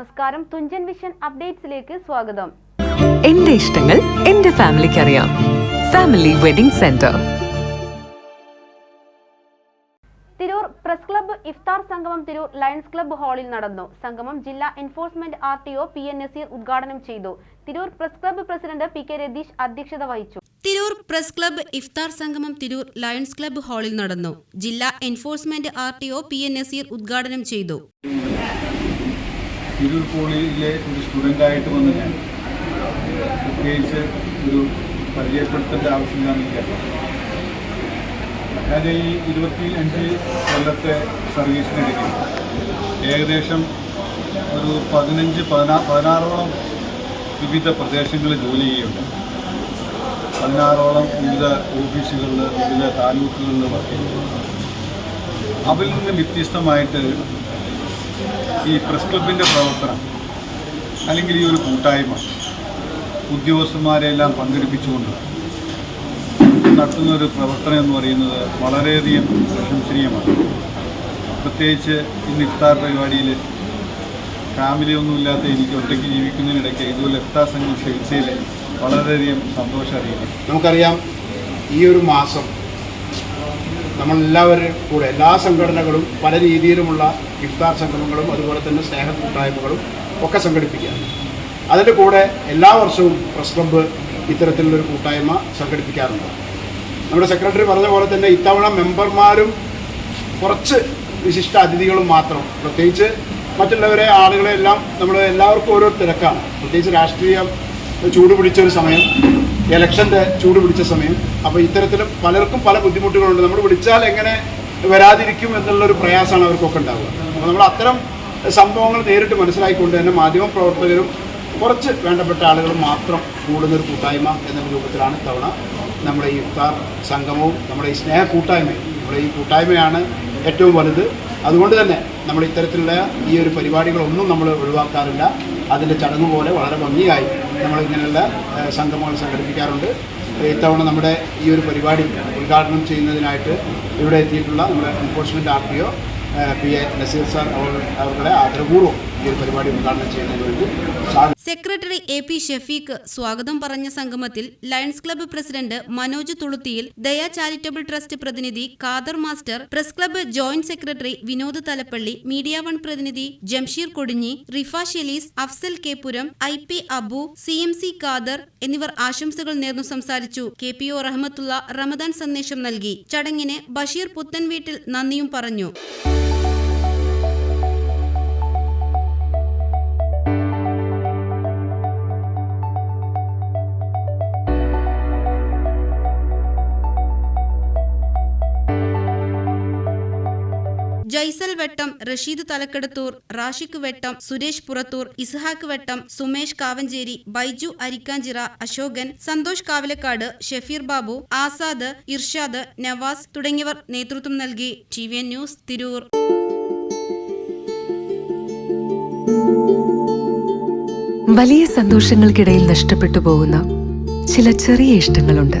നമസ്കാരം. തുഞ്ചൻ വിഷൻ അപ്ഡേറ്റ്സിലേക്ക് സ്വാഗതം. എന്റെ ഇഷ്ടങ്ങൾ എന്റെ ഫാമിലിക്ക് അറിയാം family wedding centre. Tirur press club ഇഫ്താർ സംഗമം തിരൂർ ലയൺസ് ക്ലബ്ബ് ഹാളിൽ നടന്നു. സംഗമം ജില്ലാ enforcement R T O P N Nazeer ഉദ്ഘാടനം ചെയ്തു. Tirur press club president P K Ratheesh അധ്യക്ഷത വഹിച്ചു. തിരൂർ പ്രസ് ക്ലബ്ബ് ഇഫ്താർ സംഗമം തിരൂർ ലയൺസ് ക്ലബ്ബ് ഹാളിൽ നടന്നു. ജില്ലാ enforcement R T O P N Nazeer ഉദ്ഘാടനം ചെയ്തു. തിരൂർ കോളേജിലെ ഒരു സ്റ്റുഡന്റായിട്ട് വന്ന് ഞാൻ പ്രത്യേകിച്ച് ഒരു പരിചയപ്പെടുത്തേണ്ട ആവശ്യമില്ലാന്ന് എനിക്കറിയാം ഞാൻ ഈ ഇരുപത്തി അഞ്ച് കൊല്ലത്തെ സർവീസിനിടയ്ക്ക് ഏകദേശം ഒരു പതിനഞ്ച് പതിനാ പതിനാറോളം വിവിധ പ്രദേശങ്ങളിൽ ജോലി ചെയ്യുന്നുണ്ട്. പതിനാറോളം വിവിധ ഓഫീസുകളിൽ വിവിധ താലൂക്കുകളിൽ വർക്ക് ചെയ്യുന്നു അവരിൽ നിന്ന് വ്യത്യസ്തമായിട്ട് ഈ പ്രസ് ക്ലബിന്റെ പ്രവർത്തനം അല്ലെങ്കിൽ ഈ ഒരു കൂട്ടായ്മ ഉദ്യോഗസ്ഥന്മാരെല്ലാം പങ്കെടുപ്പിച്ചുകൊണ്ട് നടത്തുന്ന ഒരു പ്രവർത്തനം എന്ന് പറയുന്നത് വളരെയധികം പ്രശംസനീയമാണ്. പ്രത്യേകിച്ച് ഇന്ന് ഇഫ്താർ പരിപാടിയിൽ ഫാമിലി ഒന്നുമില്ലാത്ത എനിക്ക് ഒറ്റയ്ക്ക് ജീവിക്കുന്നതിനിടയ്ക്ക് ഇതുപോലെ ഇഫ്താർ സംഘം ചികിത്സയിൽ വളരെയധികം സന്തോഷം അറിയിക്കുന്നു നമുക്കറിയാം ഈ ഒരു മാസം നമ്മളെല്ലാവരും കൂടെ എല്ലാ സംഘടനകളും പല രീതിയിലുമുള്ള ഇഫ്താർ സംഗമങ്ങളും അതുപോലെ തന്നെ സ്നേഹ കൂട്ടായ്മകളും ഒക്കെ സംഘടിപ്പിക്കുക. അതിന്റെ കൂടെ എല്ലാ വർഷവും പ്രസ് ക്ലബ്ബ് ഇത്തരത്തിലുള്ളൊരു കൂട്ടായ്മ സംഘടിപ്പിക്കാറുണ്ട്. നമ്മുടെ സെക്രട്ടറി പറഞ്ഞ പോലെ തന്നെ ഇത്തവണ മെമ്പർമാരും കുറച്ച് വിശിഷ്ട അതിഥികളും മാത്രം. പ്രത്യേകിച്ച് മറ്റുള്ളവരെ ആളുകളെ എല്ലാം നമ്മൾ എല്ലാവർക്കും ഓരോ തിരക്കാണ്. പ്രത്യേകിച്ച് രാഷ്ട്രീയം ചൂടുപിടിച്ചൊരു സമയം. ഇലക്ഷന്റെ ചൂട് പിടിച്ച സമയം. അപ്പോൾ ഇത്തരത്തിൽ പലർക്കും പല ബുദ്ധിമുട്ടുകളുണ്ട്. നമ്മൾ വിളിച്ചാൽ എങ്ങനെ വരാതിരിക്കും എന്നുള്ളൊരു പ്രയാസമാണ് അവർക്കൊക്കെ ഉണ്ടാവുക. അപ്പോൾ നമ്മൾ അത്തരം സംഭവങ്ങൾ നേരിട്ട് മനസ്സിലാക്കിക്കൊണ്ട് തന്നെ മാധ്യമ പ്രവർത്തകരും കുറച്ച് വേണ്ടപ്പെട്ട ആളുകൾ മാത്രം കൂടുന്നൊരു കൂട്ടായ്മ എന്ന രൂപത്തിലാണ് തവണ നമ്മുടെ ഈ ഇഫ്താർ സംഗമവും നമ്മുടെ ഈ സ്നേഹ കൂട്ടായ്മയും. നമ്മുടെ ഈ കൂട്ടായ്മയാണ് ഏറ്റവും വലുത്. അതുകൊണ്ട് തന്നെ നമ്മൾ ഇത്തരത്തിലുള്ള ഈ ഒരു പരിപാടികളൊന്നും നമ്മൾ ഒഴിവാക്കാറില്ല. അതിന്റെ ചടങ്ങ് പോലെ വളരെ ഭംഗിയായി നമ്മളിങ്ങനെയുള്ള സംഗമങ്ങൾ സംഘടിപ്പിക്കാറുണ്ട്. ഇത്തവണ നമ്മുടെ ഈ ഒരു പരിപാടി ഉദ്ഘാടനം ചെയ്യുന്നതിനായിട്ട് ഇവിടെ എത്തിയിട്ടുള്ള നമ്മുടെ enforcement R P O P. A. Nazeer sir അവരുടെ ആദരപൂർവം ഈ ഒരു പരിപാടി ഉദ്ഘാടനം ചെയ്യുന്നതിന് വേണ്ടി സെക്രട്ടറി എ പി ഷെഫീഖ് സ്വാഗതം പറഞ്ഞ സംഗമത്തിൽ Lions club president Manoj Thuluthiyil Daya charitable trust പ്രതിനിധി Khader master press club joint secretary Vinod Thalappally media one പ്രതിനിധി Jamsheer Kodinhi Rifa Shelees Afsal K Puram I P Abu C M C Khader എന്നിവർ ആശംസകൾ നേർന്നു സംസാരിച്ചു. K P O Rahmathulla Ramadan സന്ദേശം നൽകി. ചടങ്ങിന് ബഷീർ പുത്തൻ വീട്ടിൽ നന്ദിയും പറഞ്ഞു. ജൈസൽ വെട്ടം റഷീദ് തലക്കെടുത്തൂർ റാഷിഖ് വെട്ടം സുരേഷ് പുറത്തൂർ ഇസ്ഹാഖ് വെട്ടം സുമേഷ് കാവഞ്ചേരി ബൈജു അരിക്കാഞ്ചിറ അശോകൻ സന്തോഷ് കാവലക്കാട് ഷെഫീർ ബാബു ആസാദ് ഇർഷാദ് നവാസ് തുടങ്ങിയവർ നേതൃത്വം നൽകി. T news Tirur. വലിയ സന്തോഷങ്ങൾക്കിടയിൽ നഷ്ടപ്പെട്ടു പോകുന്ന ചില ചെറിയ ഇഷ്ടങ്ങളുണ്ട്.